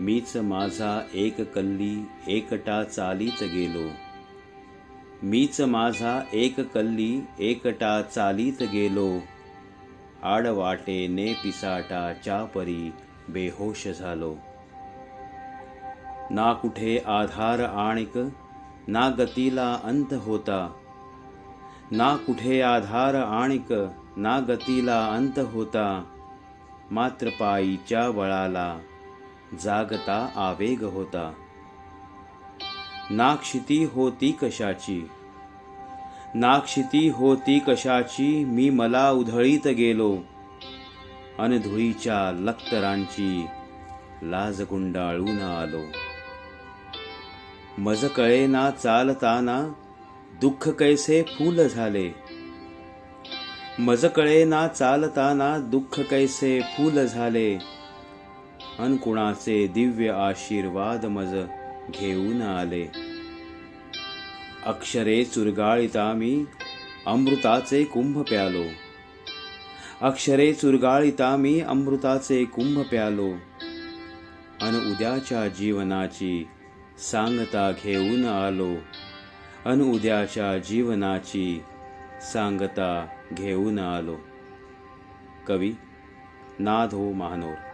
मीच माझा एक कल्ली एकटा चालीत गेलो. मीच माझा एक कल्ली एकटा चालीत गेलो. आडवाटेने पिसाटाच्या परी बेहोश झालो. ना कुठे आधार आणिक ना गतीला अंत होता. ना कुठे आधार आणिक ना गतीला अंत होता. मात्र पायीच्या बळाला जागता आवेग होता. नाक्षिती होती कशाची? नाक्षिती होती कशाची? मी मला उधळीत गेलो. अनधुळीच्या लक्तरांची लाज गुंडाळून आलो. मज कळेना चालताना दुःख कैसे फूल झाले? मज कळेना चालताना दुःख कैसे फूल झाले? अन कुणाचे दिव्य आशीर्वाद मज घेऊन आले. अक्षरे चुरगाळिता मी अमृताचे कुंभ प्यालो. अक्षरे चुरगाळिता मी अमृताचे कुंभ प्यालो. अन उद्याच्या जीवनाची सांगता घेऊन आलो. अन उद्याच्या जीवनाची सांगता घेऊन आलो. कवी नाधो महानोर